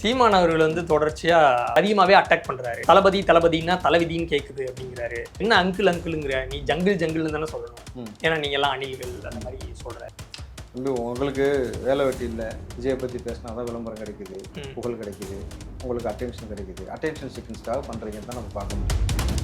சீமான் அவர்கள் வந்து தொடர்ச்சியா அதிகமாவே அட்டாக் பண்றாரு. தளபதி தளபதினா தலைவிதின்னு கேக்குது அப்படிங்கிறாரு. என்ன அங்கிள் அங்கிள்ங்கிற நீ ஜங்கிள் ஜங்கிள்னு தானே சொல்லணும். ஏன்னா நீங்க எல்லாம் அணில்கள் அந்த மாதிரி சொல்ற. தம்பி உங்களுக்கு வேலை வெட்டி இல்லை. விஜயை பற்றி பேசினா தான் விளம்பரம் கிடைக்குது. புகழ் கிடைக்குது உங்களுக்கு அட்டென்ஷன் கிடைக்குது. அட்டென்ஷன் சீக்கிரன்ஸ்க்காக பண்ணுறீங்கன்னு தான் நம்ம பார்க்க முடியும்.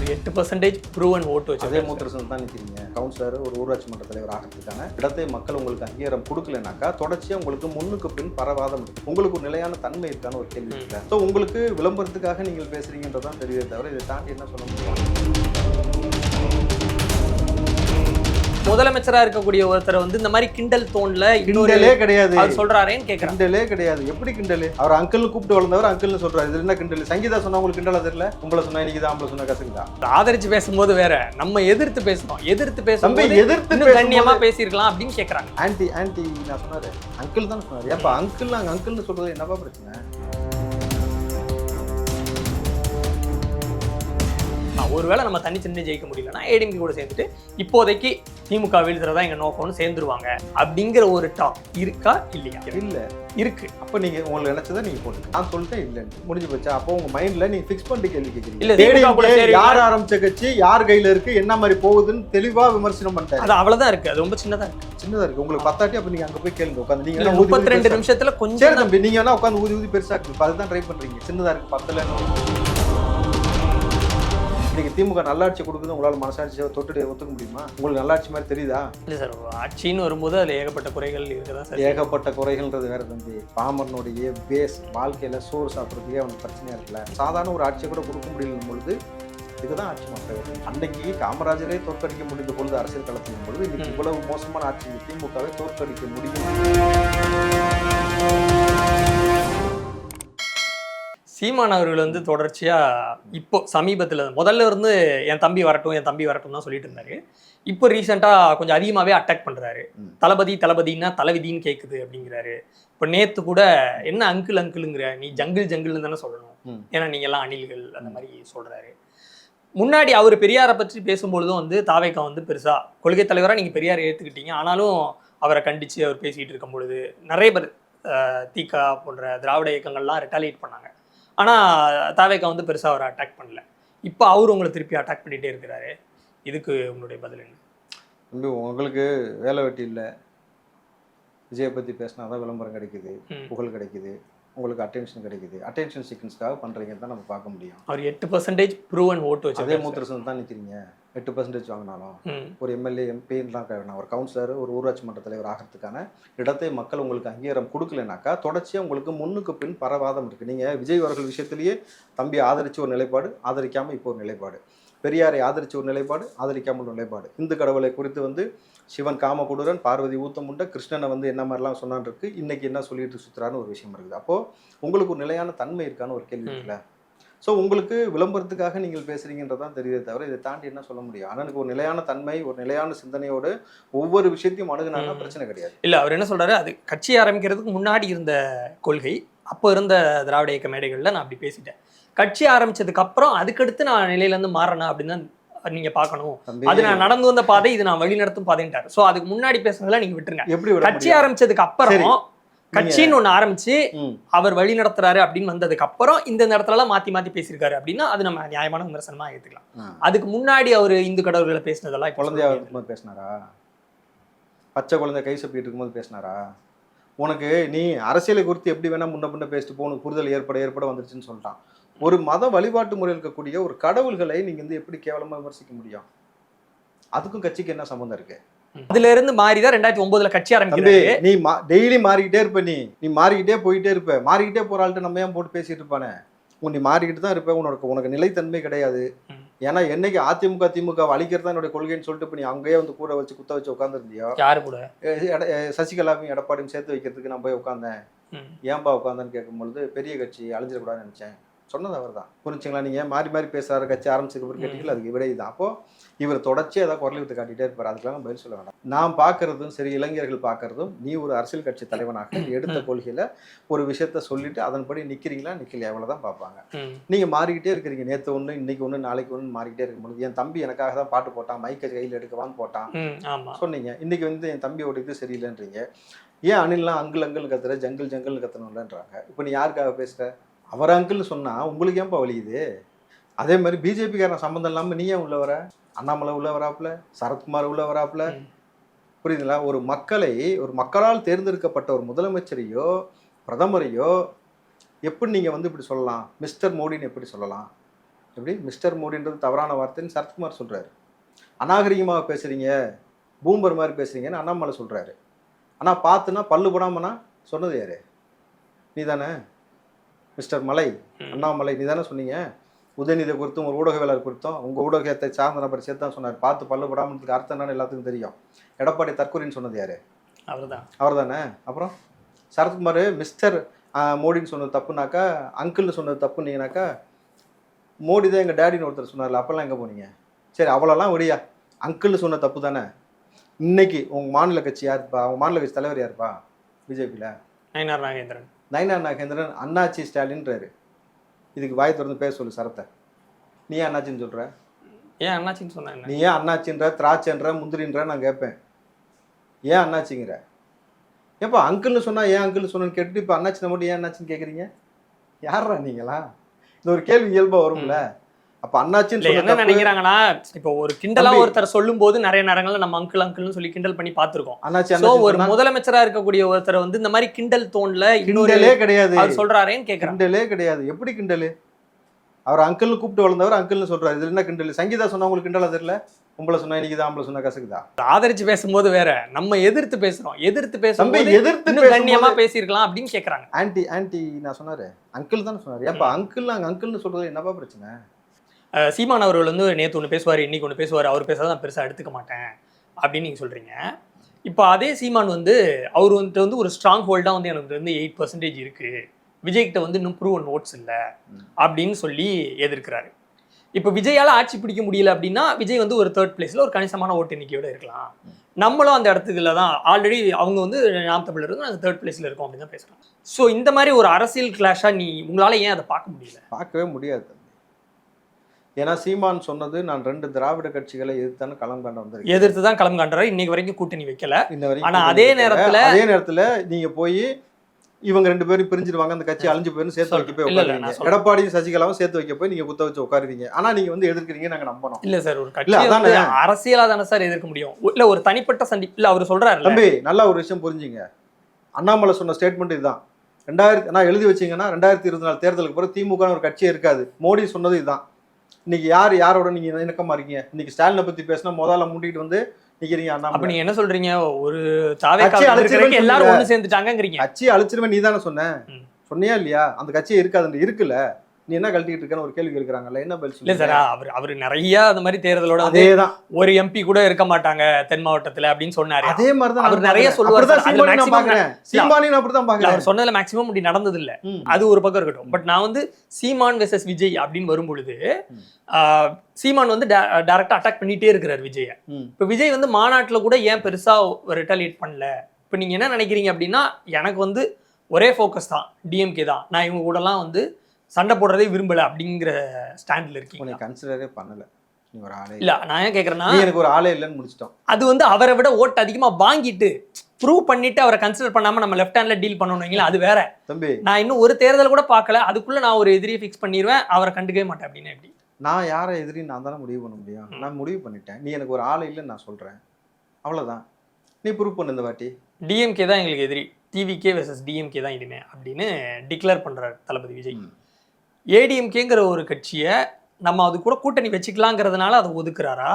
அவர் எட்டு பர்சன்டேஜ் ப்ரூவன் ஓட்டு அதே வச்சு மூத்தரசன் தான் நிற்கிறீங்க கவுன்சிலர் ஒரு ஊராட்சி மன்ற தலைவர் ஆகிறதுக்கான இடத்தை மக்கள் உங்களுக்கு அங்கீகாரம் கொடுக்கலனாக்கா தொடர்ச்சியாக உங்களுக்கு முன்னுக்கு பின் பரவாதம் உங்களுக்கு ஒரு நிலையான தன்மை இருக்கான்னு ஒரு கேள்வி இருக்கு ஸோ உங்களுக்கு விளம்பரத்துக்காக நீங்கள் பேசுறீங்கன்றதான் தெரியுதே தவிர இதை தாண்டி என்ன சொல்ல முடியும்? முதலமைச்சரா இருக்கக்கூடிய ஒருத்தரை வந்து இந்த மாதிரி கிண்டல் தோன்ல கிண்டலே கிடையாது. அவர் சொல்றாரேன்னு கேக்குறாங்க. கிண்டலே கிடையாது. எப்படி கிண்டல்? அவர் அங்கிள் கூப்பிட்டு வளர்ந்தவர் அங்கிள்னு சொல்றாரு. இது என்ன கிண்டல்? சங்கீதா சொன்னா உங்களுக்கு கிண்டலா தெரியல? உங்களை சொன்னா இன்னைக்கு தான் ஆம்பளை சொன்னா கசக்குதா? ஆதரிச்சு பேசும்போது வேற. நம்ம எதிர்த்து பேசணும் எதிர்த்து பேசும்போது எதிர்த்து கண்ணியமா பேசியிருக்கலாம் அப்படின்னு கேக்குறாங்க. ஆன்டி ஆன்டி நான் சொன்னாரு. அங்கிள் தான் சொன்னாரு. ஏப்பா அங்கிள் அங்கிள்னு சொல்றது என்னப்பா பிரச்சனை? நான் ஒருவேளை நம்ம தனி சின்ன ஜெயிக்க முடியலன்னா ஏடிஎம்கே கூட சேர்ந்துட்டு இப்போதைக்கு திமுக வீழ்த்துறதா எங்க நோக்கம்னு சேர்ந்துருவாங்க அப்படிங்கிற ஒரு டாக் இருக்கா இல்லையா? இல்ல. இருக்கு. அப்ப நீங்க உங்களுக்கு நினைச்சதை நீங்க போட்டு நான் சொல்லிட்டேன் இல்லைன்னு முடிஞ்சு போச்சா? அப்போ உங்க மைண்ட்ல நீங்க ஃபிக்ஸ் பண்ணிட்டு கேள்வி இல்ல, கேட்குறீங்க சேருவீங்க. யார் ஆரம்பிச்ச கட்சி? யார் கையில இருக்கு? என்ன மாதிரி போகுதுன்னு தெளிவா விமர்சனம் பண்ணிட்டாரு. அது அவ்வளவுதான் இருக்கு. அது ரொம்ப சின்னதா இருக்கு. சின்னதா இருக்கு. உங்களுக்கு பத்தாட்டி அப்ப நீங்க அங்க போய் கேளுங்க. உட்காந்து நீங்க இல்ல முப்பத்தி ரெண்டு நிமிஷத்துல கொஞ்சம் தம்பி நீங்க வேணா உட்காந்து ஊதி ஊதி பெருசா இருக்கு இப்ப அதுதான் ட்ரை பண்றீங்க. சின்னதா இருக்கு பத்தல இன்னைக்கு திமுக நல்லாட்சி கொடுக்குது உங்களால மனசாட்சியை தொட்டு ஒத்துக்க முடியுமா? உங்களுக்கு நல்லாட்சி மாதிரி தெரியுதா? இல்ல சார் ஆட்சின்னு வரும்போது அதுல ஏகப்பட்ட குறைகள் இருக்குதான் சார்? ஏகப்பட்ட குறைகள்ன்றது வேற தம்பி. பாமரனுடைய பேஸ் வாழ்க்கையில சோறு சாப்பிட்றதுக்கே அவனுக்கு பிரச்சனையா இருக்குல்ல. சாதாரண ஒரு ஆட்சியை கூட கொடுக்க முடியல பொழுது இதுதான் ஆட்சி மாற்றம் அன்னைக்கு காமராஜரே தோற்கடிக்க முடிந்த பொழுது அரசியல் களத்தின் பொழுது இன்னைக்கு. இவ்வளவு மோசமான ஆட்சி திமுகவை தோற்கடிக்க முடியும். சீமான் அவர்கள் வந்து தொடர்ச்சியா இப்போ சமீபத்துல முதல்ல இருந்து என் தம்பி வரட்டும் என் தம்பி வரட்டும் தான் சொல்லிட்டு இருந்தாரு. இப்போ ரீசெண்டா கொஞ்சம் அதிகமாவே அட்டாக் பண்றாரு. ம். தளபதி தளபதினா தலைவிதின்னு கேக்குது அப்படிங்கிறாரு. இப்போ நேத்து கூட என்ன அங்கிள் அங்கிள்ங்கிற நீ ஜங்கிள் ஜங்கிள்னு தானே சொல்லணும். ஏன்னா நீங்க எல்லாம் அணில்கள் அந்த மாதிரி சொல்றாரு. முன்னாடி அவர் பெரியாரை பற்றி பேசும்பொழுதும் வந்து தாவேக்கா வந்து பெருசா கொள்கை தலைவரா நீங்க பெரியாரை ஏத்துக்கிட்டீங்க. ஆனாலும் அவரை கண்டிச்சு அவர் பேசிட்டு இருக்கும் பொழுது நிறைய பேர் திகா போன்ற திராவிட இயக்கங்கள்லாம் ரெட்டாலியேட் பண்ணாங்க. ஆனா தாவேக்கா வந்து பெருசா அவரை அட்டாக் பண்ணல. இப்போ அவர் உங்களை திருப்பி அட்டாக் பண்ணிட்டே இருக்கிறாரு. இதுக்கு உங்களுடைய பதில் என்ன? தம்பி உங்களுக்கு வேலை வெட்டி இல்லை. விஜயை பற்றி பேசினா தான் விளம்பரம் கிடைக்குது. புகழ் கிடைக்குது உங்களுக்கு அட்டென்ஷன் கிடைக்குது. அட்டென்ஷன் சீக்வன்ஸ்க்காக பண்ணுறீங்கன்னு தான் நம்ம பார்க்க முடியும். அவர் எட்டு பர்சன்டேஜ் ப்ரூவன் ஓட்டு அதே வச்சு மூத்தரசன் தான் நிற்கிறீங்க எட்டு பர்சன்டேஜ் வாங்கினாலும் ஒரு எம்எல்ஏ எம்பின்லாம் ஒரு கவுன்சிலர் ஒரு ஊராட்சி மன்ற தலைவர் ஆகிறதுக்கான இடத்தை மக்கள் உங்களுக்கு அங்கீகாரம் கொடுக்கலனாக்கா தொடர்ச்சியாக உங்களுக்கு முன்னுக்கு பின் பரவாதம் இருக்குது நீங்கள் விஜய் அவர்கள் விஷயத்திலேயே தம்பி ஆதரிச்சு ஒரு நிலைப்பாடு ஆதரிக்காமல் இப்போ ஒரு நிலைப்பாடு. பெரியாரை ஆதரிச்சு ஒரு நிலைப்பாடு ஆதரிக்காமல் ஒரு நிலைப்பாடு. இந்து கடவுளை குறித்து வந்து சிவன் காமகுடுரன் பார்வதி ஊத்தமுண்ட கிருஷ்ணனை வந்து என்ன மாதிரிலாம் சொன்னான் இருக்கு இன்னைக்கு என்ன சொல்லிட்டு சுத்துறான்னு ஒரு விஷயம் இருக்குது. அப்போது உங்களுக்கு ஒரு நிலையான தன்மை இருக்கான்னு ஒரு கேள்வி. இருக்குல்ல? ஸோ உங்களுக்கு விளம்பரத்துக்காக நீங்கள் பேசுறீங்கன்றதான் தெரியுதே தவிர இதை தாண்டி என்ன சொல்ல முடியும்? அண்ணனுக்கு ஒரு நிலையான தன்மை ஒரு நிலையான சிந்தனையோடு ஒவ்வொரு விஷயத்தையும் அணுகுனாங்கன்னா ம். பிரச்சனை கிடையாது. இல்ல அவர் என்ன சொல்றாரு? அது கட்சி ஆரம்பிக்கிறதுக்கு முன்னாடி இருந்த கொள்கை அப்போ இருந்த திராவிட இயக்க மேடைகள்ல நான் அப்படி பேசிட்டேன். கட்சி ஆரம்பிச்சதுக்கு அப்புறம் அதுக்கடுத்து நான் நிலையில இருந்து மாறணும் அப்படின்னு நீங்க பார்க்கணும். தம்பி. அது நான் நடந்து வந்த பாதை இது நான் வழி நடத்தும் பாதைன்ட்டாரு. சோ அதுக்கு முன்னாடி பேசுனதெல்லாம் நீங்க விட்டுருங்க. எப்படி கட்சி? ஆரம்பிச்சதுக்கு அப்புறம். கட்சின்னு ஒண்ணு ஆரம்பிச்சு. அவர் வழி நடத்துறாரு அப்படின்னு வந்ததுக்கு அப்புறம் இந்த இடத்துல எல்லாம் மாத்தி மாத்தி பேசியிருக்காரு அப்படின்னா அது நம்ம நியாயமான விமர்சனமா ஏத்துக்கலாம். அதுக்கு முன்னாடி அவர் இந்து கடவுள்களை பேசினதெல்லாம் குழந்தையா. இருக்கும்போது பேசினாரா பச்சை குழந்தை கை சப்பிட்டு இருக்கும்போது பேசினாரா உனக்கு நீ அரசியலை குறித்து எப்படி வேணா முன்ன பின்ன பேசிட்டு போ உனக்கு புரிதல் ஏற்பட ஏற்பட வந்துருச்சுன்னு சொல்லிட்டான் ஒரு மத வழிபாட்டு முறையில் இருக்கக்கூடிய ஒரு கடவுள்களை நீங்க வந்து எப்படி கேவலமா விமர்சிக்க முடியும் அதுக்கும் கட்சிக்கு என்ன சம்மந்தம் இருக்கு அதுல இருந்து மாறிதான் ரெண்டாயிரத்தி ஒன்பதுல கட்சி தம்பி ஆரம்பிக்கிறாரு. நீ டெய்லி மாறிக்கிட்டே இருப்ப நீ. நீ மாறிக்கிட்டே போயிட்டே இருப்ப. மாறிக்கிட்டே போற ஆள்கிட்ட நம்ம ஏன் போட்டு பேசிட்டு இருப்பானே? உன் நீ மாறிக்கிட்டு தான் இருப்ப. உனக்கு உனக்கு நிலைத்தன்மை கிடையாது. ஏன்னா என்னைக்கு அதிமுக திமுக அழிக்கிறது தான் என்னுடைய கொள்கைன்னு சொல்லிட்டு இப்ப நீ அங்கேயே வந்து கூட வச்சு குத்த வச்சு உட்காந்துருந்தியோ யாரு கூட? சசிகலாவையும் எடப்பாடியும் சேர்த்து வைக்கிறதுக்கு நான் போய் உட்காந்தேன். ஏன்பா உட்காந்தேன்னு கேட்கும்பொழுது பெரிய கட்சி அழிஞ்சிடக்கூடாதுன்னு நினைச்சேன். சொன்னது அவர் தான் புரிஞ்சுங்களா? நீங்கள் மாறி மாறி பேசுறாரு கட்சி ஆரம்பிச்சதுக்கு அப்புறம் கேட்டீங்களா அதுக்கு விட இதுதான் அப்போ இவர் தொடர்ச்சியாக ஏதாவது குரல் வித்து காட்டிட்டே இருப்பார். அதுக்கெல்லாம் பதில் சொல்ல வேண்டாம் நான் பார்க்கறதும் சரி இளைஞர்கள் பார்க்கறதும் நீ ஒரு அரசியல் கட்சி தலைவனாக எடுத்த கொள்கையில ஒரு விஷயத்த சொல்லிட்டு அதன்படி நிக்கிறீங்களா? நிக்கலையா? அவ்வளவுதான் பார்ப்பாங்க. ம். நீங்க மாறிக்கிட்டே இருக்கிறீங்க. நேத்து ஒண்ணு இன்னைக்கு ஒண்ணு நாளைக்கு ஒண்ணு மாறிக்கிட்டே இருக்கும் பொழுது என் தம்பி எனக்காக தான் பாட்டு போட்டான் மைக்கை கையில் எடுக்கவான்னு போட்டான். சொன்னீங்க. இன்னைக்கு வந்து என் தம்பியோட இது சரியில்லைன்றீங்க. ஏன் அணில்லாம் அங்கிள் அங்கிள் கத்துற ஜங்கிள் ஜங்கிள் கத்தணும்லன்றாங்க. இப்போ நீ யாருக்காக பேசுற? அவர் அங்கிள்னு சொன்னா உங்களுக்கு ஏன்பா வலியுது அதே மாதிரி பிஜேபிக்காரன் சம்மந்தம் இல்லாம நீ ஏன் உள்ள வர? அண்ணாமலை உள்ள வராப்புல சரத்குமார் உள்ள வராப்புல. புரியுதுங்களா? ஒரு மக்களை ஒரு மக்களால் தேர்ந்தெடுக்கப்பட்ட ஒரு முதலமைச்சரையோ பிரதமரையோ எப்படி நீங்க வந்து இப்படி சொல்லலாம்? மிஸ்டர் மோடின்னு எப்படி சொல்லலாம்? எப்படி? மிஸ்டர் மோடின்றது தவறான வார்த்தைன்னு சரத்குமார் சொல்றாரு. அநாகரிகமாக பேசுறீங்க பூம்பர் மாதிரி பேசுறீங்கன்னு அண்ணாமலை சொல்றாரு. ஆனா பார்த்துனா பல்லு போடாமனா சொன்னது யாரு? நீ தானே மிஸ்டர் மலை. அண்ணாமலை நீ தானே சொன்னீங்க? உதயநிதி குறித்தும் ஒரு ஊடகவியலாளர் குறித்தும் உங்க ஊடகத்தை சார்ந்த நபர் சேர்த்து தான் சொன்னார். பார்த்து பல்லு போடாமன்றதுக்கு அர்த்தம் என்னன்னு எல்லாத்துக்கும் தெரியும். எடப்பாடி தற்கொலைன்னு சொன்னது யாரு? அவர்தான். அவர் தானே அப்புறம்? சரத்குமார் மிஸ்டர் மோடின்னு சொன்னது தப்புனாக்கா அங்கிள்னு சொன்னது தப்புனீங்கனாக்கா மோடி தான் எங்கள் டேடின்னு ஒருத்தர் சொன்னார்ல அப்போல்லாம் எங்கே போனீங்க? சரி அவ்வளோலாம் விடியா அங்கிள்னு சொன்ன தப்பு தானே இன்னைக்கு உங்கள் மாநில கட்சி யாருப்பா உங்கள் மாநில கட்சி தலைவர் யாருப்பா? பிஜேபியில்? நயனார் நாகேந்திரன். நயனார் நாகேந்திரன் அண்ணாச்சி ஸ்டாலின்றாரு. இதுக்கு வாய் திறந்து பேச சொல்லு சரத்தை. நீ ஏன் அண்ணாச்சின்னு சொல்கிற ஏன் அண்ணாச்சின்னு சொன்னாங்க நீ ஏன் அண்ணாச்சின்ற திராட்சைன்ற முந்திரின்ற நான் கேட்பேன் ஏன் அண்ணாச்சிங்கிற? ஏப்பா அங்கிள்னு சொன்னா ஏன் அங்கிள்னு சொன்னு கேட்டுட்டு இப்போ அண்ணாச்சின மட்டும் ஏன் அண்ணாச்சின்னு கேட்குறீங்க யாரா நீங்களா? இந்த ஒரு கேள்வி இயல்பா வரும்ல. அப்ப அண்ணாச்சின்னு என்ன நினைக்கிறாங்கன்னா இப்போ ஒரு கிண்டலா. ஒருத்தர் சொல்லும் போது நிறைய நேரங்கள்ல நம்ம அங்கிள் அங்கிள்னு சொல்லி கிண்டல் பண்ணி பார்த்திருக்கோம். அண்ணாச்சி சோ ஒரு முதலமைச்சரா இருக்கக்கூடிய ஒருத்தர் வந்து இந்த மாதிரி கிண்டல் இன்னொரு கிண்டலே கிடையாது. அவர் சொல்றாரேன்னு கேக்குறாங்க. கிண்டலே கிடையாது. எப்படி கிண்டலு? அவர் அங்கிள்னு கூப்பிட்டு வளர்ந்தவர் அங்கிள்னு சொல்றாரு. இதுல என்ன கிண்டல்? சங்கீதா சொன்னா உங்களுக்கு கிண்டலா தெரியல? உங்களை சொன்னா இன்னைக்கு ஆம்பளை சொன்னா கசக்குதா? ஆதரிச்சு பேசும்போது வேற. நம்ம எதிர்த்து பேசுறோம். எதிர்த்து பேசும்போது எதிர்த்து கண்ணியமா பேசியிருக்கலாம் அப்படின்னு கேக்குறாங்க. ஆன்டி ஆன்டி நான் சொன்னாரு. அங்கிள் தானே சொன்னாரு. ஏப்பா அங்கிள் அங்க அங்கிள்னு சொல்றது என்னப்பா பிரச்சனை? சீமான் அவர்கள் வந்து நேத்து ஒன்று பேசுவார் இன்னைக்கு ஒன்று பேசுவார் அவர் பேசாத நான் பெருசா எடுத்துக்க மாட்டேன் அப்படின்னு நீங்க சொல்றீங்க. இப்போ அதே சீமான் வந்து அவர் வந்துட்டு வந்து ஒரு ஸ்ட்ராங் ஹோல்டா வந்து எனக்கு வந்து எயிட் பர்சன்டேஜ் இருக்கு. விஜய் கிட்ட வந்து இன்னும் ப்ரூவ் நோட்ஸ் இல்லை. அப்படின்னு சொல்லி எதிர்க்கிறாரு. இப்போ விஜயால ஆட்சி பிடிக்க முடியல அப்படின்னா விஜய் வந்து ஒரு தேர்ட் பிளேஸ்ல ஒரு கணிசமான ஓட்டு எண்ணிக்கையோட இருக்கலாம். நம்மளும் அந்த இடத்துக்குள்ள தான் ஆல்ரெடி அவங்க வந்து நாம் தமிழர் இருந்து நாங்கள் தேர்ட் பிளேஸ்ல இருக்கோம் அப்படின்னு தான் பேசுறோம் ஸோ இந்த மாதிரி ஒரு அரசியல் கிளாஷா நீ உங்களால ஏன் அதை பார்க்க முடியல? பார்க்கவே முடியாது. ஏன்னா சீமான் சொன்னது நான் ரெண்டு திராவிட கட்சிகளை எதிர்த்தான களம் கண்ட வந்திருக்கேன். எதிர்த்து தான் களம் காண்றாரு. இன்னைக்கு வரைக்கும் கூட்டணி வைக்கல. இந்த வரைக்கும் ஆனா அதே. நேரத்துல- அதே நேரத்துல நீங்க போய் இவங்க ரெண்டு பேரும் பிரிஞ்சிருவாங்க அந்த கட்சி அழிஞ்சு போயிரும் சேர்த்து வைக்க போய் உட்காருவீங்க. எடப்பாடியும் சசிகலாவும் சேர்த்து வைக்க போய் நீங்க குத்த வச்சு உட்காருவீங்க. ஆனா நீங்க வந்து எதிர்க்கிறீங்க நாங்க நம்பணும். இல்ல சார் ஒரு கட்சி அரசியலா தானே சார் எதிர்க்க முடியும். இல்ல ஒரு தனிப்பட்ட சந்திப்பு இல்ல அவர் சொல்றாரு தம்பி நல்ல ஒரு விஷயம் புரிஞ்சுங்க. அண்ணாமலை சொன்ன ஸ்டேட்மெண்ட் இதுதான். ரெண்டாயிரத்தி நான் எழுதி வச்சீங்கன்னா ரெண்டாயிரத்தி இருபத்தி நாலு தேர்தலுக்கு பிறகு திமுக ஒரு கட்சியே இருக்காது. மோடி சொன்னது இதுதான். இன்னைக்கு யார் யாரோட நீங்க இணக்கமா இருக்கீங்க? இன்னைக்கு ஸ்டாலினை பத்தி பேசினா முதல்ல முண்டிட்டு வந்து நிக்கிறீங்க அப்ப அண்ணாமலை நீங்க என்ன சொல்றீங்க? ஒரு தாவே எல்லாரும். ஒண்ணு சேர்ந்துட்டாங்கங்கிறீங்க. கட்சியை அழிச்சிருவேன் நீ தானே சொன்ன? ம். சொன்னியா இல்லையா? அந்த கட்சியே இருக்காது இருக்குல்ல? நீ என்ன கழட்டிட்டு இருக்கன்னு ஒரு கேள்வி கேட்கறாங்கல்ல என்ன பதில் இல்ல சார் அவர் அவர் நிறைய அந்த மாதிரி தேர்தலோட வந்து அதேதான். ஒரு எம்பி கூட இருக்க மாட்டாங்க தென் மாவட்டத்துல அப்படின்னு சொன்னாரு. அதே மாதிரி தான் அவர் நிறைய சொல்லுவார் அப்படிதான் சார். அதுல சீமானி நான் maximum பாக்குறேன். சீமானி நான் அப்படிதான் பாக்குறேன். அவர் சொன்னதுல மேக்சிமம் அப்படி நடந்தது இல்ல. அது ஒரு பக்கம் இருக்கட்டும். பட் நான் வந்து சீமான் வெர்சஸ் விஜய் அப்படின்னு வரும் பொழுது சீமான் வந்து டைரக்டா அட்டாக் பண்ணிட்டே இருக்கிறார் விஜய. இப்போ விஜய் வந்து மாநாட்டுல கூட ஏன் பெருசா ரிட்டாலியேட் பண்ணல? இப்போ நீங்க என்ன நினைக்கிறீங்க அப்படின்னா எனக்கு வந்து ஒரே ஃபோக்கஸ் தான். டிஎம்கே தான். நான் இவங்க கூடலாம் வந்து சண்டை போடுறதே விரும்பல அப்படிங்கிற ஸ்டாண்ட்ல இருக்கீங்க கன்சிடரே பண்ணல. நீ ஒரு ஆளே இல்ல நான் ஏன் கேக்குறேன்னா நீ எனக்கு ஒரு ஆளே இல்லைன்னு முடிச்சிட்டோம். அது வந்து அவரை விட ஓட்டு அதிகமா வாங்கிட்டு ப்ரூவ் பண்ணிட்டு அவரை கன்சிடர் பண்ணாம நம்ம லெஃப்ட் ஹேண்ட்ல டீல் பண்ணணும் வைங்களேன், அது வேற. தம்பி. நான் இன்னும் ஒரு தேர்தல் கூட பார்க்கல அதுக்குள்ள நான் ஒரு எதிரியை ஃபிக்ஸ் பண்ணிடுவேன் அவரை கண்டுக்கவே மாட்டேன் அப்படின்னு எப்படி? நான் யாரை எதிரி நான் தானே முடிவு பண்ண முடியும். நான் முடிவு பண்ணிட்டேன். நீ எனக்கு ஒரு ஆளை இல்லைன்னு நான் சொல்றேன். அவ்வளவுதான். நீ ப்ரூவ் பண்ணு இந்த வாட்டி. டிஎம்கே தான் எங்களுக்கு எதிரி. டிவிகே வெர்சஸ் டிஎம்கே தான் இனிமே அப்படின்னு டிக்ளேர் பண்றாரு தளபதி விஜய். ஏடிஎம்கேங்கிற ஒரு கட்சியை நம்ம அது கூட கூட்டணி வச்சுக்கலாங்கிறதுனால அதை ஒதுக்குறாரா?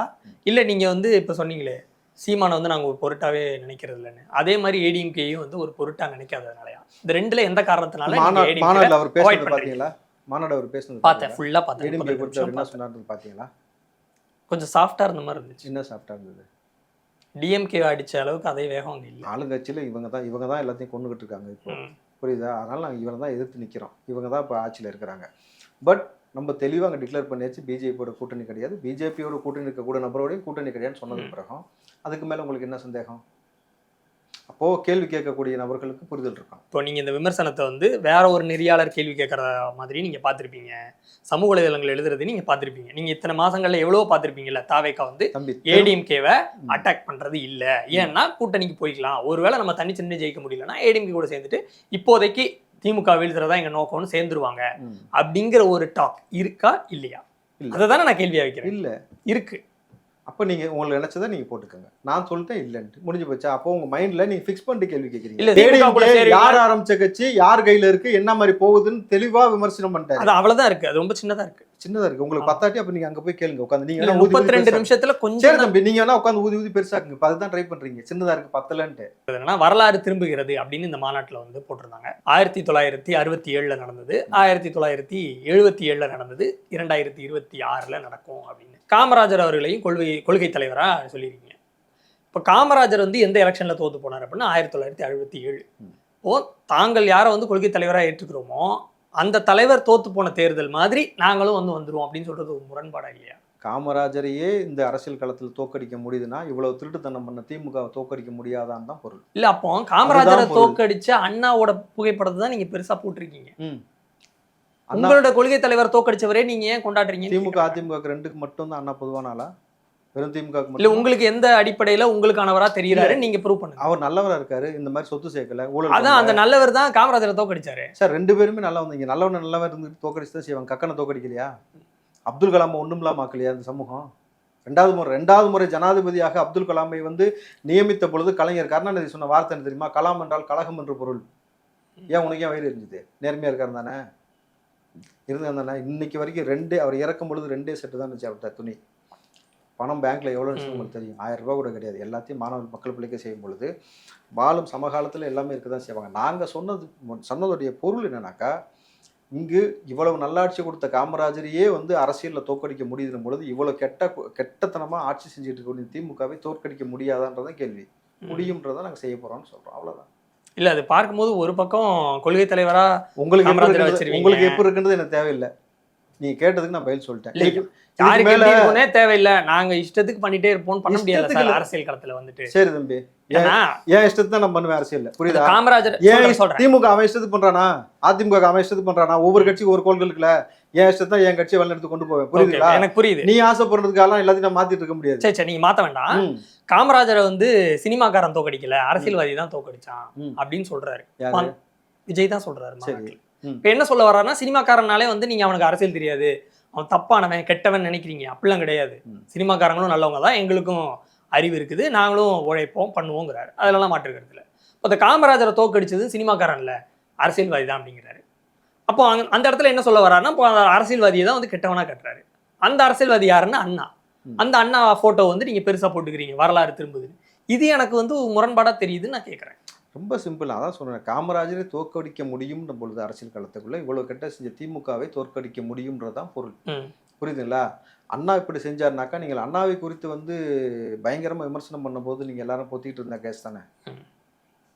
இல்லை நீங்கள் வந்து இப்போ சொன்னீங்களே சீமானை வந்து நாங்கள் ஒரு பொருட்டாவே நினைக்கிறது இல்லைன்னு. அதே மாதிரி ஏடிஎம்கேயும் வந்து ஒரு பொருட்டா நினைக்காததுனாலயா? இந்த ரெண்டுல எந்த காரணத்தினால மாநாடு அவர். பாத்தீங்களா? மாநாடு அவர் பேசுனது பார்த்தேன். ஃபுல்லாக பார்த்தேன். ஏடிஎம்கே குறித்து என்ன. சொன்னார்னு பாத்தீங்களா? கொஞ்சம் சாஃப்டாக இருந்த மாதிரி இருந்துச்சு. என்ன சாப்பிட்டா இருந்தது? டிஎம்கே அடிச்ச அளவுக்கு அதே வேகம் அங்கே இல்லை. ஆளுங்கட்சியில இவங்க தான் இவங்க தான் எல்லாத்தையும் கொண்டுகிட்டு இருக்காங்க இப்போ. புரியுதா? அதனால நாங்கள் இவரை தான் எதிர்த்து நிக்கிறோம். இவங்க தான் இப்போ ஆட்சியில் இருக்கிறாங்க. பட் நம்ம தெளிவாக அங்கே டிக்ளேர் பண்ணியாச்சு பிஜேபியோட கூட்டணி கிடையாது. பிஜேபியோட கூட்டணி இருக்கக்கூடிய நபரோடையும் கூட்டணி கிடையாதுன்னு சொன்னதுக்கு பிறகும் அதுக்கு மேலே உங்களுக்கு என்ன சந்தேகம்? அப்போ கேள்வி கேட்கக்கூடிய நபர்களுக்கு புரிதல் இருக்கும். இப்போ நீங்க இந்த விமர்சனத்தை வந்து வேற ஒரு நெறியாளர் கேள்வி கேட்கற மாதிரி நீங்க பார்த்திருப்பீங்க. சமூக வலைதளங்கள் எழுதுறது நீங்க பார்த்திருப்பீங்க. நீங்க இத்தனை மாசங்கள்ல எவ்வளவோ பார்த்திருப்பீங்கல்ல தாவேக்கா வந்து ஏடிஎம்கேவை அட்டாக் பண்றது இல்ல. ஏன்னா கூட்டணிக்கு போய்க்கலாம். ஒருவேளை நம்ம தனிச்சு நின்று ஜெயிக்க முடியலன்னா ஏடிஎம்கே கூட சேர்ந்துட்டு இப்போதைக்கு திமுக வீழ்த்துறதா எங்க நோக்கம்னு சேர்ந்துருவாங்க. அப்படிங்கிற ஒரு டாக் இருக்கா இல்லையா? இல்ல. அதை தானே நான் கேள்வியா வைக்கிறேன். இல்ல. இருக்கு. அப்போ நீங்க உங்களுக்கு நினைச்சதை நீங்க போட்டுக்கோங்க. நான் சொல்லிட்டேன் இல்லைன்ட்டு. முடிஞ்சு போச்சா? அப்போ உங்க மைண்ட்ல நீங்க ஃபிக்ஸ் பண்ணிட்டு கேள்வி கேட்குறீங்க. யார் ஆரம்பிச்ச கட்சி? யார் கையில இருக்கு? என்ன மாதிரி போகுதுன்னு தெளிவா விமர்சனம் பண்ணிட்டாரு. அது அவ்வளவுதான் இருக்கு. அது ரொம்ப சின்னதா இருக்கு. சின்னதா இருக்கு. உங்களுக்கு பத்தாட்டி அப்ப நீங்க அங்க போய் கேளுங்க உட்காந்து. நீங்க முப்பத்தி ரெண்டு நிமிஷத்துல கொஞ்சம் தம்பி நீங்க வேணா உட்காந்து ஊதி ஊதி பெருசாக்குங்க. இப்ப அதுதான் ட்ரை பண்றீங்க. சின்னதா இருக்கு பத்தலன்ட்டு. என்னன்னா வரலாறு திரும்புகிறது அப்படின்னு இந்த மாநாட்டில் வந்து போட்டிருந்தாங்க. ஆயிரத்தி தொள்ளாயிரத்தி அறுபத்தி ஏழுல நடந்தது. ஆயிரத்தி தொள்ளாயிரத்தி எழுபத்தி ஏழுல நடந்தது. இரண்டாயிரத்தி இருபத்தி ஆறுல நடக்கும் அப்படின்னு. காமராஜர் அவர்களையும் கொள்கை கொள்கை தலைவரா சொல்லியிருக்கீங்க. இப்போ காமராஜர் வந்து எந்த எலெக்ஷன்ல தோத்து போனார் அப்படின்னா ஆயிரத்தி தொள்ளாயிரத்தி அறுபத்தி ஏழு. ஓ தாங்கள் யாரை வந்து கொள்கை தலைவரா ஏற்றுக்கிறோமோ அந்த தலைவர் தோத்து போன தேர்தல் மாதிரி நாங்களும் வந்து வந்துருவோம் அப்படின்னு சொல்றது ஒரு முரண்பாடா இல்லையா? காமராஜரையே இந்த அரசியல் களத்தில் தோக்கடிக்க முடியுதுன்னா இவ்வளவு திருட்டுத்தனம் பண்ண திமுகவை தோக்கடிக்க முடியாதான்னு தான் பொருள். இல்ல அப்போ காமராஜரை. தோக்கடிச்ச அண்ணாவோட புகைப்படத்தை தான் நீங்க பெருசா போட்டிருக்கீங்க. உங்களோட கொள்கை தலைவர் தோக்கடிச்சவரே நீங்க ஏன் கொண்டாடுறீங்க திமுக அதிமுக ரெண்டுக்கு மட்டும் தான் அண்ணா பொதுவான ஆளா? வெறும் திமுக இல்ல உங்களுக்கு எந்த அடிப்படையில உங்களுக்கானவரா தெரியறாரு நீங்க ப்ரூவ் பண்ணுங்க. அவர் நல்லவரா இருக்காரு இந்த மாதிரி சொத்து சேர்க்கல ஊழல் அதான் அந்த நல்லவர் தான் காமராஜரை தோக்கடிச்சாரு. சார் ரெண்டு பேருமே நல்லா வந்தீங்க. நல்லவன நல்லவன் இருந்து தோக்கடிச்சு தான் செய்வாங்க. கக்கனை தோக்கடிக்கலையா? அப்துல் கலாம் ஒண்ணும் இல்லாம ஆக்கலையா இந்த சமூகம்? ரெண்டாவது முறை ரெண்டாவது முறை ஜனாதிபதியாக அப்துல் கலாமை வந்து நியமித்த பொழுது கலைஞர் கருணாநிதி சொன்ன வார்த்தை என்ன தெரியுமா? கலாம் என்றால் கலகம் என்று பொருள். ஏன் உனக்கு ஏன் வயிறு எரிஞ்சுது? நேர்மையா இருக்காரு தானே? இருந்தா தானே இன்னைக்கு வரைக்கும் ரெண்டே அவர் இறக்கும் பொழுது ரெண்டே செட்டு தான் இருந்துச்சு அவர்கிட்ட துணி. பணம் பேங்க்ல எவ்வளோ இருந்துச்சு உங்களுக்கு தெரியும்? ஆயிரம் ரூபாய் கூட கிடையாது. எல்லாத்தையும் மாணவர் மக்கள் பிள்ளைக்க செய்யும் பொழுது வாழும் சமகாலத்தில் எல்லாமே இருக்க தான் செய்வாங்க. நாங்கள் சொன்னது சொன்னதுடைய பொருள் என்னன்னாக்கா இங்கு இவ்வளவு நல்லாட்சி கொடுத்த காமராஜரையே வந்து அரசியலில் தோற்கடிக்க முடியுதும் பொழுது இவ்வளவு கெட்ட கெட்டத்தனமா ஆட்சி செஞ்சுட்டு இருக்கக்கூடிய திமுகவை தோற்கடிக்க முடியாதான்றதான் கேள்வி. முடியும்ன்றதை நாங்கள் செய்ய போறோம்னு சொல்றோம். அவ்வளவுதான். இல்ல அது பார்க்கும்போது ஒரு பக்கம் கொள்கை தலைவரா உங்களுக்கு. உங்களுக்கு எப்படி இருக்குன்றது எனக்கு தேவையில்லை. நீங்க கேட்டதுக்கு நான் பதில் சொல்லிட்டேன். இல்ல, இதுக்கு- யாருக்கு இதுக்கு மேல எப்படி இருக்கும்னே தேவையில்ல. நாங்க இஷ்டத்துக்கு பண்ணிட்டே இருப்போம் பண்ண முடியாது சார். அரசியல் களத்துல வந்துட்டு. சரி தம்பி. ஏன் இஷ்டத்தை நான் பண்ணுவேன் அரசியல்ல? இந்த புரியுதா? காமராஜர் ஏன் சொல்றேன், திமுக அவன் இஷ்டத்துக்கு பண்றானா? அதிமுக அவன் இஷ்டத்துக்கு பண்றானா? ஒவ்வொரு கட்சிக்கு ஒரு கோள்கள் இருக்குல்ல. என் இஷ்டத்தை என் கட்சியை வழிநடத்தி கொண்டு போவேன். புரியுதுங்களா? எனக்கு புரியுது. நீ ஆசைப்படுறதுக்காக எல்லாத்தையும் நான் மாத்திட்டு இருக்க முடியாது. சரி சரி நீங்க மாத்த வேண்டாம். காமராஜரை வந்து சினிமாக்காரன் தோக்கடிக்கல அரசியல்வாதி தான் தோக்கடிச்சான். அப்படின்னு சொல்றாரு? விஜய் தான் சொல்றாரு. இப்ப என்ன சொல்ல வர்றாருன்னா சினிமாக்காரனாலே வந்து நீங்க அவனுக்கு அரசியல் தெரியாது. அவன் தப்பானவன் கெட்டவன் நினைக்கிறீங்க. அப்படிலாம் கிடையாது. சினிமாக்காரங்களும் நல்லவங்க தான். எங்களுக்கும் அறிவு இருக்குது. நாங்களும் உழைப்போம் பண்ணுவோங்கிறாரு. அதெல்லாம் மாற்றுக்கிறது இல்லை இப்போ இந்த காமராஜரை தோக்கடிச்சது சினிமாக்காரன் இல்ல. அரசியல்வாதி தான் அப்படிங்கிறாரு. அப்போ அந்த இடத்துல என்ன சொல்ல வர்றாருன்னா இப்போ அரசியல்வாதியை தான் வந்து கெட்டவனா கட்டுறாரு. அந்த அரசியல்வாதி யாருன்னா அண்ணா. அந்த அண்ணா போட்டோ வந்து நீங்க பெருசா போட்டுக்கிறீங்க. வரலாறு திரும்புது இது எனக்கு வந்து முரண்பாடா தெரியுதுன்னு நான் கேட்கறேன் ரொம்ப சிம்பிள். அதான் சொல்றேன். காமராஜரை தோற்கடிக்க முடியும்ன்ற பொழுது அரசியல் களத்துக்குள்ள இவ்வளவு கெட்ட செஞ்ச திமுகவை தோற்கடிக்க முடியும்ன்றதான் பொருள். புரியுதுங்களா? அண்ணா இப்படி செஞ்சாருனாக்கா நீங்கள் அண்ணாவை குறித்து வந்து பயங்கரமா விமர்சனம் பண்ணும்போது நீங்க எல்லாரும் பொத்திட்டு இருந்த கேஸ் தானே.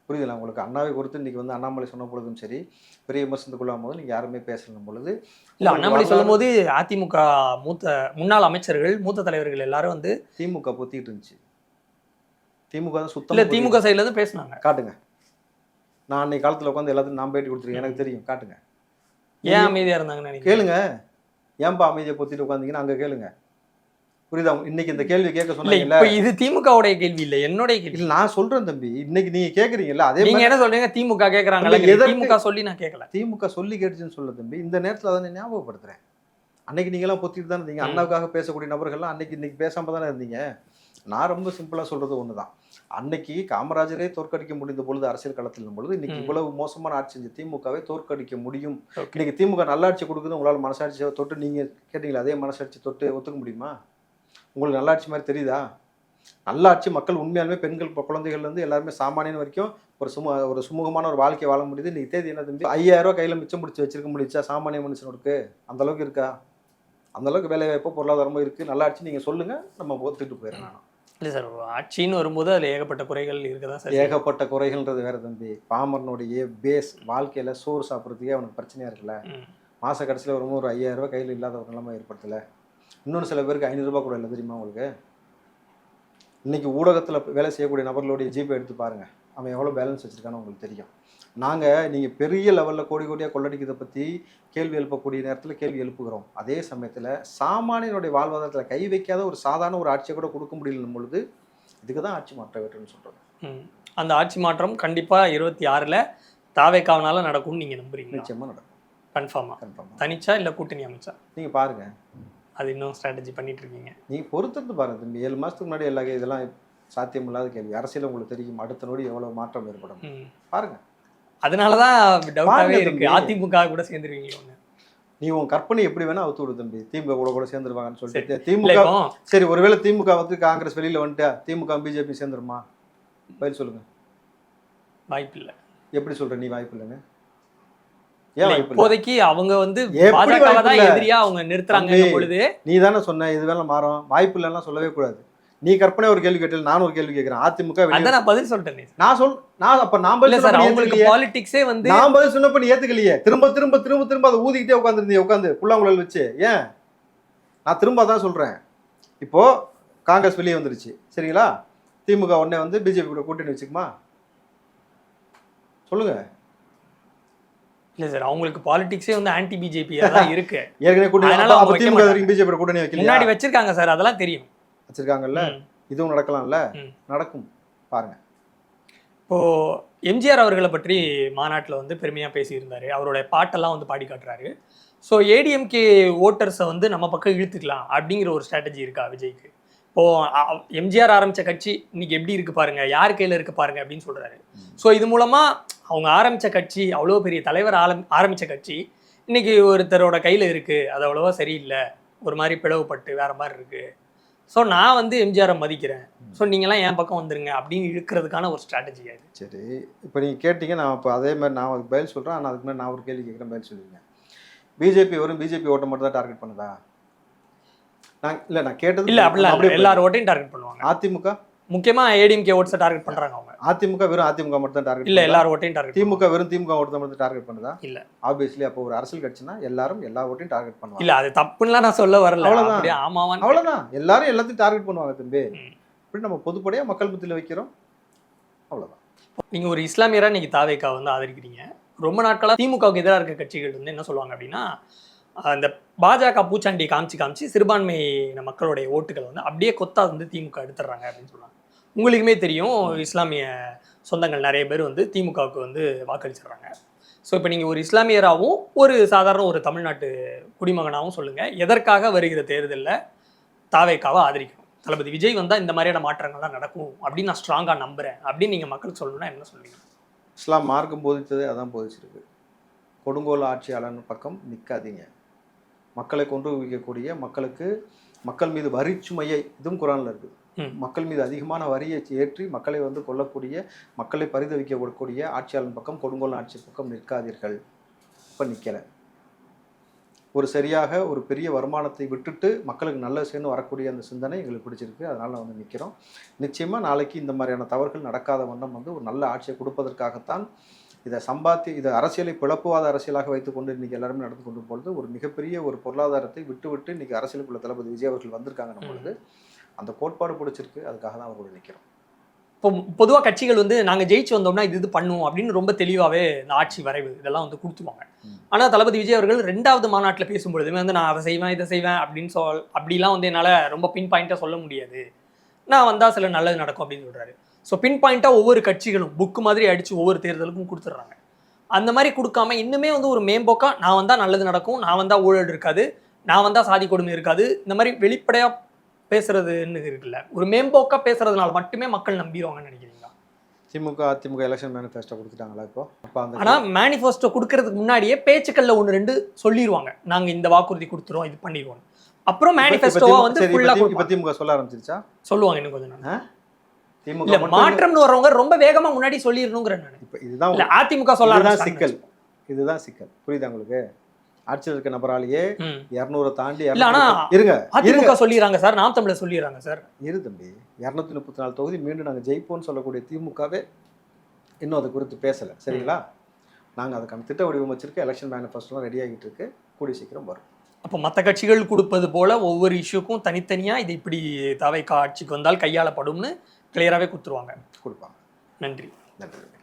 புரியுதுங்களா? உங்களுக்கு அண்ணாவை குறித்து இன்னைக்கு வந்து அண்ணாமலை சொன்ன பொழுதும் சரி பெரிய விமர்சனத்துக்குள்ளாகும் போது நீங்க யாருமே பேசணும் பொழுது இல்ல அண்ணாமலை சொல்லும்போது அதிமுக மூத்த முன்னாள் அமைச்சர்கள் மூத்த தலைவர்கள் எல்லாரும் வந்து திமுக பொத்திட்டு இருந்துச்சு. திமுக தான் இல்ல சுத்தம் திமுக சைடுல இருந்து பேசினாங்க. காட்டுங்க. நான் அன்னைக்கு காலத்துல உட்காந்து எல்லாத்தையும் நான் பேட்டி கொடுத்துருக்கேன். எனக்கு தெரியும். காட்டுங்க. ஏன் அமைதியா இருந்தாங்கன்னு கேளுங்க. ஏன்பா அமைதியை பொத்திட்டு உட்காந்தீங்கன்னா அங்க கேளுங்க. புரியுதா? இன்னைக்கு இந்த கேள்வி கேட்க இப்ப இது திமுகவுடைய கேள்வி இல்ல என்னுடைய கேள்வி. இல்ல நான் சொல்றேன் தம்பி. இன்னைக்கு நீங்க கேக்குறீங்கல்ல அதே நீங்க என்ன சொல்றீங்க? திமுக எதற்கு- திமுக சொல்லி நான் கேட்கல திமுக சொல்லி கேட்டுச்சுன்னு சொல்ல தம்பி. இந்த நேரத்துல அதை நான் ஞாபகப்படுத்துறேன். அன்னைக்கு நீங்க எல்லாம் பொத்திட்டு தான் இருந்தீங்க. அண்ணாவுக்காக பேசக்கூடிய நபர்கள்லாம் அன்னைக்கு இன்னைக்கு பேசாம தானே இருந்தீங்க. நான் ரொம்ப சிம்பிளா சொல்றது ஒண்ணுதான். அன்னைக்கு காமராஜரே தோற்கடிக்க முடிந்த பொழுது அரசியல் களத்தில் பொழுது இன்னைக்கு. இவ்வளவு மோசமான ஆட்சி செஞ்ச திமுகவை தோற்கடிக்க முடியும். இன்னைக்கு திமுக நல்லாட்சி கொடுக்குது உங்களால மனசாட்சியை தொட்டு நீங்க கேட்டீங்களா அதே மனசாட்சி தொட்டு ஒத்துக்க முடியுமா? உங்களுக்கு நல்லாட்சி மாதிரி தெரியுதா? நல்லாட்சி மக்கள் உண்மையாலுமே பெண்கள் ப- குழந்தைகள்ல இருந்து எல்லாருமே சாமானியன் வரைக்கும் ஒரு சும ஒரு சுமூகமான ஒரு வாழ்க்கை வாழ முடியுது. இன்னைக்கு தேதி என்ன தம்பி? ஐயாயிரம் ரூபாய் கையில மிச்சம் பிடிச்சி வச்சிருக்க முடிச்சா சாமானிய மனுஷனுக்கு? அந்த அளவுக்கு இருக்கா? அந்த அளவுக்கு வேலை வாய்ப்பு பொருளாதாரமும் இருக்கு. நல்லாட்சி நீங்க சொல்லுங்க நம்ம ஒத்துக்கிட்டு போயிடலாம். இல்ல சார் ஆட்சின்னு வரும்போது அதுல ஏகப்பட்ட குறைகள் இருக்கதான் சார் ஏகப்பட்ட குறைகள்ன்றது வேற தம்பி. பாமரனுடைய பேஸ் வாழ்க்கையில சோறு சாப்பிட்றதுக்கே அவனுக்கு பிரச்சனையா இருக்குல்ல. மாத கடைசியில் ஒரு ஒரு ஐயாயிரம் ரூபாய் கையில் இல்லாத ஒரு நிலைமை ஏற்படுத்தலை. இன்னொன்று சில பேருக்கு ஐநூறுரூபா கூட இல்லை தெரியுமா உங்களுக்கு? இன்னைக்கு ஊடகத்தில் வேலை செய்யக்கூடிய நபர்களுடைய ஜிபே எடுத்து பாருங்க. அவன் எவ்வளோ பேலன்ஸ் வச்சிருக்கான்னு உங்களுக்கு தெரியும். நாங்கள் நீங்கள் பெரிய லெவலில் கோடி கோடியாக கொள்ளடிக்கிறதை பற்றி கேள்வி எழுப்பக்கூடிய நேரத்தில் கேள்வி எழுப்புகிறோம். அதே சமயத்தில் சாமானியனுடைய வாழ்வாதாரத்தில் கை வைக்காத ஒரு சாதாரண ஒரு ஆட்சியை கூட கொடுக்க முடியலன்னும் பொழுது இதுக்கு தான் ஆட்சி மாற்ற வேண்டும்னு சொல்கிறோம். அந்த ஆட்சி மாற்றம் கண்டிப்பா இருபத்தி ஆறுல தாவேக்காவனால நடக்கும்னு நீங்க நம்புறீங்களா? நிச்சயமாக நடக்கும். கன்ஃபார்மா? கன்ஃபார்ம். தனிச்சா இல்ல கூட்டணி அமைச்சா? நீங்கள் பாருங்கள் அது இன்னும் ஸ்ட்ராட்டஜி பண்ணிட்டு இருக்கீங்க. நீங்கள் பொறுத்திருந்து பாருங்க. தம்பி ஏழு மாதத்துக்கு முன்னாடி எல்லா இதெல்லாம் சாத்தியமில்லாத கேள்வி. அரசியல் உங்களுக்கு தெரியும். அடுத்த நொடி எவ்வளோ மாற்றம் ஏற்படும். ம். அதனாலதான் இருக்கு. அதிமுக கூட சேர்ந்துருவீங்களோன்னு நீ உன் கற்பனை எப்படி வேணா அவுத்து விடு தம்பி. திமுக கூட கூட சேர்ந்துருவாங்கன்னு சொல்லிட்டு. திமுக சரி ஒருவேளை திமுக வந்து காங்கிரஸ் வெளியில வந்துட்டா திமுக பிஜேபி சேர்ந்துருமா? பதில் சொல்லுங்க. வாய்ப்பு இல்ல எப்படி சொல்ற? நீ வாய்ப்பு இல்லைன்னு இப்போதைக்கு அவங்க வந்து பாஜக தான்? எதிரியா அவங்க நிறுத்துறாங்க. பொழுது நீ தானே சொன்ன இது வேணா மாறும். வாய்ப்பு இல்லைன்னா சொல்லவே கூடாது. நீ கற்பனை ஒரு கேள்வி கேட்டல நானும் ஒரு கேள்வி கேட்கிறேன். அதிமுக அதான் நான் பதில் சொல்லிட்டேனே நான் சொல் நான் அப்ப நான் பதில் சார் அவங்களுக்கு. பாலிடிக்ஸே வந்து நான் பதில் சொன்னப்ப நீ ஏத்துக்கலையே. திரும்ப திரும்ப திரும்ப திரும்ப அதை ஊதிக்கிட்டே உட்காந்துருந்தீங்க உட்காந்து புல்லாங்குழல் வச்சு. ஏன்? நான் திரும்ப தான் சொல்றேன். இப்போ காங்கிரஸ் வெளியே வந்துருச்சு. சரிங்களா? திமுக உடனே வந்து பிஜேபி கூட கூட்டணி வச்சுக்குமா? சொல்லுங்க. இல்ல சார் அவங்களுக்கு பாலிடிக்ஸே வந்து ஆன்டி பிஜேபி தான் இருக்கு. ஏற்கனவே கூட்டணி திமுக பிஜேபி கூட்டணி வைக்கலையா? முன்னாடி வச்சிருக்காங்க சார் அதெல்லாம் தெரியும். வச்சிருக்காங்கல்ல. இதுவும் நடக்கலாம்ல. நடக்கும். பாருங்க. இப்போ எம்ஜிஆர் அவர்களை பற்றி மாநாட்டில் வந்து பெருமையாக பேசியிருந்தாரு. அவருடைய பாட்டெல்லாம் வந்து பாடி காட்டுறாரு. ஸோ ஏடிஎம்கே ஓட்டர்ஸை வந்து நம்ம பக்கம் இழுத்துக்கலாம் அப்படிங்கிற ஒரு ஸ்ட்ராட்டஜி இருக்கா விஜய்க்கு? இப்போ அ- எம்ஜிஆர் ஆரம்பிச்ச கட்சி இன்னைக்கு எப்படி இருக்கு பாருங்க யார் கையில இருக்கு பாருங்க அப்படின்னு சொல்றாரு. ஸோ இது மூலமா அவங்க ஆரம்பிச்ச கட்சி அவ்வளோ பெரிய தலைவர் ஆரம் ஆரம்பிச்ச கட்சி இன்னைக்கு ஒருத்தரோட கையில இருக்கு. அது அவ்வளோவா சரியில்லை. ஒரு மாதிரி பிளவுபட்டு வேற மாதிரி இருக்கு. ஸோ நான் வந்து எம்ஜிஆரை மதிக்கிறேன். ஸோ நீங்களாம் என் பக்கம் வந்துருங்க அப்படின்னு இழுக்கிறதுக்கான ஒரு ஸ்ட்ராட்டஜி அது. சரி இப்போ நீங்கள் கேட்டீங்க நான் இப்போ அதே மாதிரி நான் அதுக்கு பதில் சொல்கிறேன் ஆனால் அதுக்கு முன்னாடி நான் ஒரு கேள்வி கேட்குறேன் பதில் சொல்லுவீங்க பிஜேபி வரும் பிஜேபி ஓட்ட மட்டும் தான் டார்கெட் பண்ணுதா? நான் இல்லை நான் கேட்டது இல்ல அப்படிலாம் அப்படியே இல்ல எல்லார் ஓட்டையும் டார்கெட் பண்ணுவாங்க. அதிமுக? முக்கியமா ஏடிஎம்கே ஓட்ஸை டார்கெட் பண்றாங்க அவங்க. அதிமுக வெறும் அதிமுக மட்டும் தான் டார்கெட் இல்ல எல்லார் ஓட்டையும் டார்கெட் திமுக வெறும் திமுக ஓட்டு மட்டும் டார்கெட் பண்ணுதா? இல்ல. ஆப்வியஸ்லி அப்போ ஒரு அரசியல் கட்சினா எல்லாரும் எல்லா ஓட்டையும் டார்கெட் பண்ணுவாங்க. இல்ல அது தப்புன்னுலாம் நான் சொல்ல வரல. அவ்வளவுதான். ஆமாவான்னு அவ்வளவுதான். எல்லாரும் எல்லாத்தையும் டார்கெட் பண்ணுவாங்க தம்பி. இப்படி நம்ம பொதுப்படையா மக்கள் மத்தியில் வைக்கிறோம். அவ்வளவுதான். நீங்க ஒரு இஸ்லாமியரா இன்னைக்கு தாவேக்கா வந்து ஆதரிக்கிறீங்க. ரொம்ப நாட்களா திமுகவுக்கு எதிராக இருக்க கட்சிகள் வந்து என்ன சொல்லுவாங்க அப்படின்னா அந்த பாஜக பூச்சாண்டி காமிச்சு காமிச்சு சிறுபான்மையின மக்களுடைய ஓட்டுகள் வந்து அப்படியே கொத்தா வந்து திமுக எடுத்துடுறாங்க அப்படின்னு சொல்லுவாங்க. உங்களுக்குமே தெரியும் இஸ்லாமிய சொந்தங்கள் நிறைய பேர் வந்து திமுகவுக்கு வந்து வாக்களிச்சிடுறாங்க. ஸோ இப்போ நீங்கள் ஒரு இஸ்லாமியராகவும் ஒரு சாதாரண ஒரு தமிழ்நாட்டு குடிமகனாகவும் சொல்லுங்கள் எதற்காக வருகிற தேர்தலில் தாவேக்காவை ஆதரிக்கணும். தளபதி விஜய் வந்தால் இந்த மாதிரியான மாற்றங்கள்லாம் நடக்கும் அப்படின்னு நான் ஸ்ட்ராங்காக நம்புகிறேன் அப்படின்னு நீங்கள் மக்களுக்கு சொல்லணும்னா என்ன சொல்லுவீங்க? இஸ்லாம் மார்க்கம் போதித்தது அதான் போதிச்சிருக்கு. கொடுங்கோல் ஆட்சியாளன் பக்கம் நிற்காதீங்க மக்களை கொண்டு வைக்கக்கூடிய மக்களுக்கு மக்கள் மீது வரிச்சுமையை இதுவும் குரானில் இருக்குது. மக்கள் மீது அதிகமான வரியை ஏற்றி மக்களை வந்து கொல்லக்கூடிய மக்களை பரிதவிக்கக்கூடிய ஆட்சியாளன் பக்கம் கொடுங்கோல் ஆட்சி பக்கம் நிற்காதீர்கள். இப்போ நிற்கலை ஒரு சரியாக ஒரு பெரிய வருமானத்தை விட்டுட்டு மக்களுக்கு நல்ல சேர்ந்து வரக்கூடிய அந்த சிந்தனை எங்களுக்கு பிடிச்சிருக்கு. அதனால வந்து நிற்கிறோம் நிச்சயமாக நாளைக்கு இந்த மாதிரியான தவறுகள் நடக்காத வண்ணம் வந்து ஒரு நல்ல ஆட்சியை கொடுப்பதற்காகத்தான் இதை சம்பாத்தி இதை அரசியலை பிளப்புவாத அரசியலாக வைத்துக்கொண்டு இன்னைக்கு எல்லாருமே நடந்து கொண்டு பொழுது ஒரு மிகப்பெரிய ஒரு பொருளாதாரத்தை விட்டு விட்டு இன்னைக்கு அரசியலுக்குள்ள தளபதி விஜய் அவர்கள் வந்திருக்காங்க பொழுது அந்த கோட்பாடு பிடிச்சிருக்கு அதுக்காக தான் அவரோட நிற்கிறோம் இப்போ பொதுவாக கட்சிகள் வந்து நாங்கள் ஜெயிச்சு வந்தோம்னா இது இது பண்ணுவோம் அப்படின்னு ரொம்ப தெளிவாகவே இந்த ஆட்சி வரைவு இதெல்லாம் வந்து கொடுத்துருவாங்க. ஆனால் தளபதி விஜய் அவர்கள் ரெண்டாவது மாநாட்டில் பேசும்பொழுதுமே வந்து நான் அதை செய்வேன் இதை செய்வேன் அப்படின்னு சொல் அப்படிலாம் வந்து என்னால் ரொம்ப பின் பாயிண்ட்டாக சொல்ல முடியாது. நான் வந்தால் சில நல்லது நடக்கும் அப்படின்னு சொல்கிறாரு ஸோ பின் பாயிண்ட்டாக ஒவ்வொரு கட்சிகளும் புக்கு மாதிரி அடித்து ஒவ்வொரு தேர்தலுக்கும் கொடுத்துட்றாங்க. அந்த மாதிரி கொடுக்காம இன்னுமே வந்து ஒரு மேம்போக்கா நான் வந்தால் நல்லது நடக்கும் நான் வந்தால் ஊழல் இருக்காது நான் வந்தால் சாதி கொடுமை இருக்காது இந்த மாதிரி வெளிப்படையாக பேசுறதுன்னு இருக்குல்ல. ஒரு மேம்போக்கா பேசுறதுனால மட்டுமே மக்கள் நம்பிடுவாங்கன்னு நினைக்கிறீங்களா? திமுக அதிமுக எலெக்ஷன் மேனிஃபெஸ்டோ கொடுத்துட்டாங்களா இப்போ? அப்போ அந்த ஆனா மேனிஃபெஸ்டோ கொடுக்கறதுக்கு முன்னாடியே பேச்சுக்கள்ல ஒன்று ரெண்டு சொல்லிடுவாங்க நாங்க இந்த வாக்குறுதி கொடுத்துருவோம் இது பண்ணிடுவோம் அப்புறம் மேனிஃபெஸ்டோவா வந்து இப்ப திமுக சொல்ல ஆரம்பிச்சிருச்சா? சொல்லுவாங்க இன்னும் கொஞ்சம் நாள். திமுக மாற்றம்னு வர்றவங்க ரொம்ப வேகமா முன்னாடி சொல்லிடணுங்கிறேன் நான். இப்ப இதுதான் அதிமுக சொல்ல. சிக்கல். இதுதான் சிக்கல். புரியுதா உங்களுக்கு? ஆட்சியில் இருக்க நபராலேயே. இரநூறு தாண்டி இல்ல, ஆனா 230 இருங்க அதிமுக சொல்லிடுறாங்க சார் நாம் தமிழர் சொல்லிடுறாங்க சார். இரு தம்பி இரநூத்தி முப்பத்தி நாலு தொகுதி மீண்டும் நாங்கள் ஜெயிப்போம்னு சொல்லக்கூடிய திமுகவே இன்னும் அது குறித்து பேசலை சரிங்களா? நாங்கள் அதுக்கான திட்ட வடிவம் வச்சிருக்க எலெக்ஷன் மேனிஃபெஸ்டோலாம் ரெடி ஆகிட்டு இருக்கு கூடிய சீக்கிரம் வரும். அப்போ மற்ற கட்சிகள் கொடுப்பது போல ஒவ்வொரு இஷ்யூக்கும் தனித்தனியாக இது இப்படி தாவை ஆட்சிக்கு வந்தால் கையாளப்படும்னு கிளியராகவே கொடுத்துருவாங்க. கொடுப்பாங்க. நன்றி. நன்றி